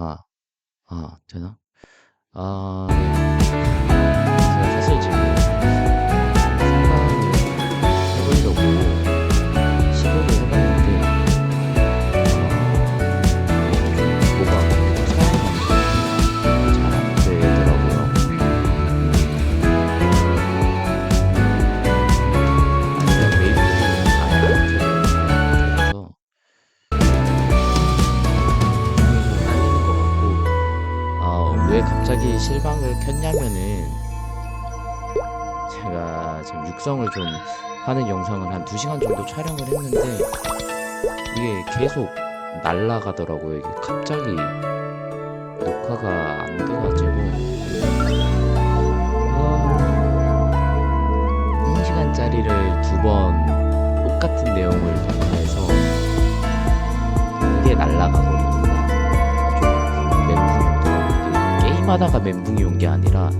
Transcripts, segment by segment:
아, 아, 되나? 아, 네. 제가 제가 지금 육성을 좀 하는 영상을 한 2시간 정도 촬영을 했는데 이게 계속 날아가더라고요. 이게 갑자기 녹화가 안 돼가지고 아, 1시간짜리를 두 번 똑같은 내용을 녹화해서 이게 날아가버리니까 좀 멘붕이 오더라고요. 게임하다가 멘붕이 온 게 아니라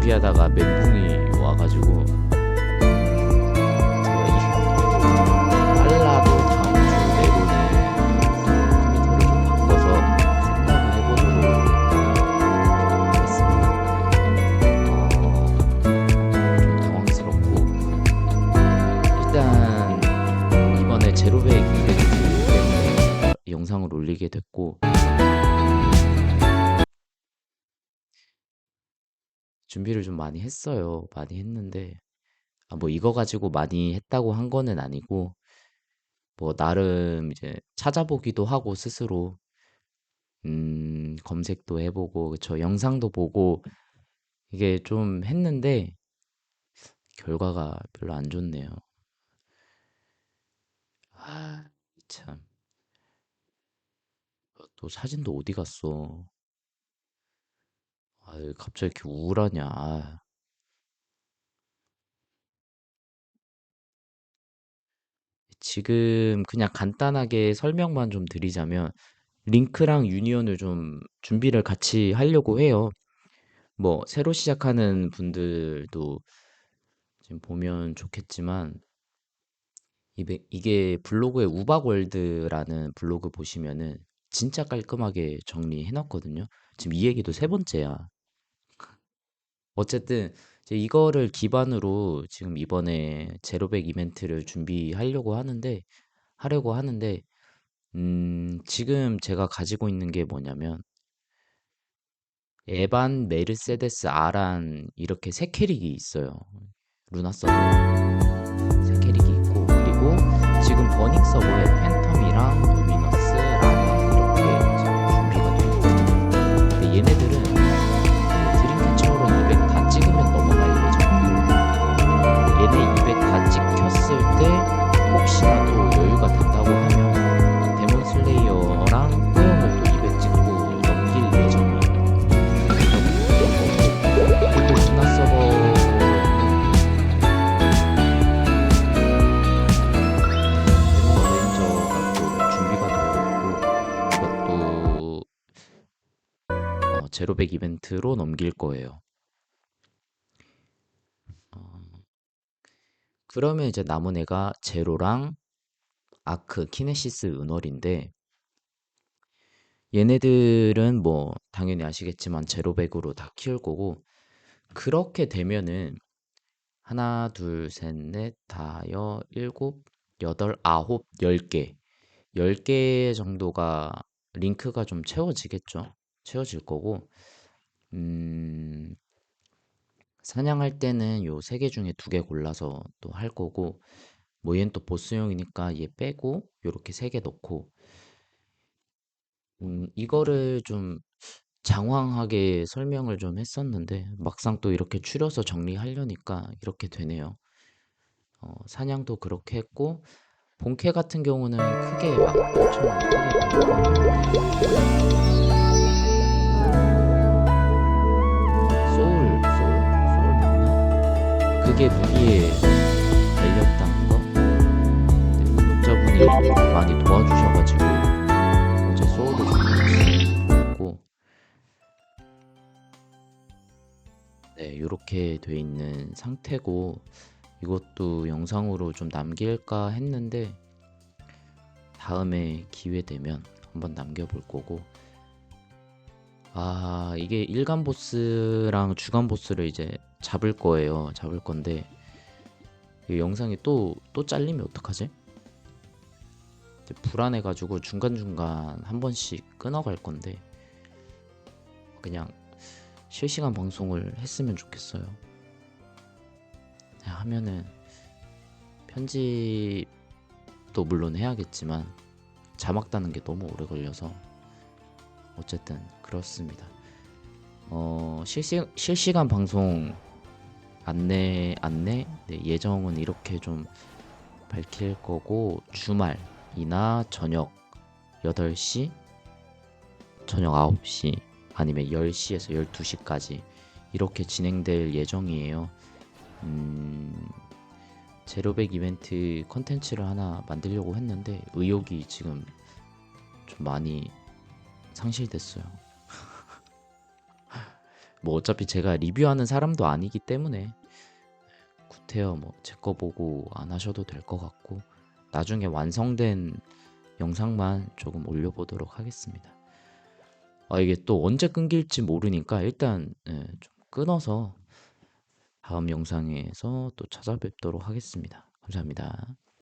준비하다가 멘붕이 와가지고. 빨라도 다음 주 내로는 컴퓨터를 좀 바꿔서 생각을 해보도록 했습니다. 어, 좀 당황스럽고. 일단 이번에 제로백 이벤트 때문에 영상을 올리게 됐고 준비를 좀 많이 했어요. 많이 했는데 아, 뭐 이거 가지고 많이 했다고 한 거는 아니고 뭐 나름 이제 찾아보기도 하고 스스로 음, 검색도 해보고 그쵸 영상도 보고 이게 좀 했는데 결과가 별로 안 좋네요. 아, 참. 또 사진도 어디 갔어? 아, 갑자기 이렇게 우울하냐? 아, 지금 그냥 간단하게 설명만 좀 드리자면 링크랑 유니온을 좀 준비를 같이 하려고 해요. 뭐 새로 시작하는 분들도 지금 보면 좋겠지만 이게, 블로그에 우박월드라는 블로그 보시면은 진짜 깔끔하게 정리해 놨거든요. 지금 이 얘기도 세 번째야. 어쨌든 이제 이거를 기반으로 지금 이번에 제로백 이벤트를 준비하려고 하는데 하려고 하는데 음, 지금 제가 가지고 있는 게 뭐냐면 에반, 메르세데스, 아란 이렇게 세 캐릭이 있어요. 루나 서버 세 캐릭이 있고 그리고 지금 버닝 서버에 팬텀이랑 제로백 이벤트로 넘길 거예요. 어, 그러면 이제 남은 애가 제로랑 아크, 키네시스, 은월인데 얘네들은 뭐 당연히 아시겠지만 제로백으로 다 키울 거고 그렇게 되면은 하나, 둘, 셋, 넷, 다, 여, 일곱, 여덟, 아홉, 열 개. 열 개 정도가 링크가 좀 채워지겠죠. 채워질 거고 음, 사냥할 때는 요 세 개 중에 두 개 골라서 또 할 거고 뭐 얘는 또 보스용이니까 얘 빼고 요렇게 세 개 넣고 음, 이거를 좀 장황하게 설명을 좀 했었는데 막상 또 이렇게 추려서 정리하려니까 이렇게 되네요. 어, 사냥도 그렇게 했고 본캐 같은 경우는 크게 막 엄청 크게 그게 무기에 달렸다는 거? 네, 구독자분이 많이 도와주셔가지고 어제 소울을 준비했고 네, 이렇게 돼 있는 상태고 이것도 영상으로 좀 남길까 했는데 다음에 기회 되면 한번 남겨볼 거고 아, 이게 일간 보스랑 주간 보스를 이제 잡을 거예요. 잡을 건데 이 영상이 또 또 잘리면 어떡하지? 불안해가지고 중간중간 한 번씩 끊어갈 건데 그냥 실시간 방송을 했으면 좋겠어요. 그냥 하면은 편집도 물론 해야겠지만 자막 다는 게 너무 오래 걸려서 어쨌든 그렇습니다. 어, 실시, 실시간 방송 안내 안내 네, 예정은 이렇게 좀 밝힐 거고 주말이나 저녁 8시 저녁 9시 아니면 10시에서 12시까지 이렇게 진행될 예정이에요. 음, 제로백 이벤트 컨텐츠를 하나 만들려고 했는데 의욕이 지금 좀 많이 상실됐어요. 뭐 어차피 제가 리뷰하는 사람도 아니기 때문에 구태여 뭐 제 거 보고 안 하셔도 될 것 같고 나중에 완성된 영상만 조금 올려보도록 하겠습니다. 아 이게 또 언제 끊길지 모르니까 일단 예, 좀 끊어서 다음 영상에서 또 찾아뵙도록 하겠습니다. 감사합니다.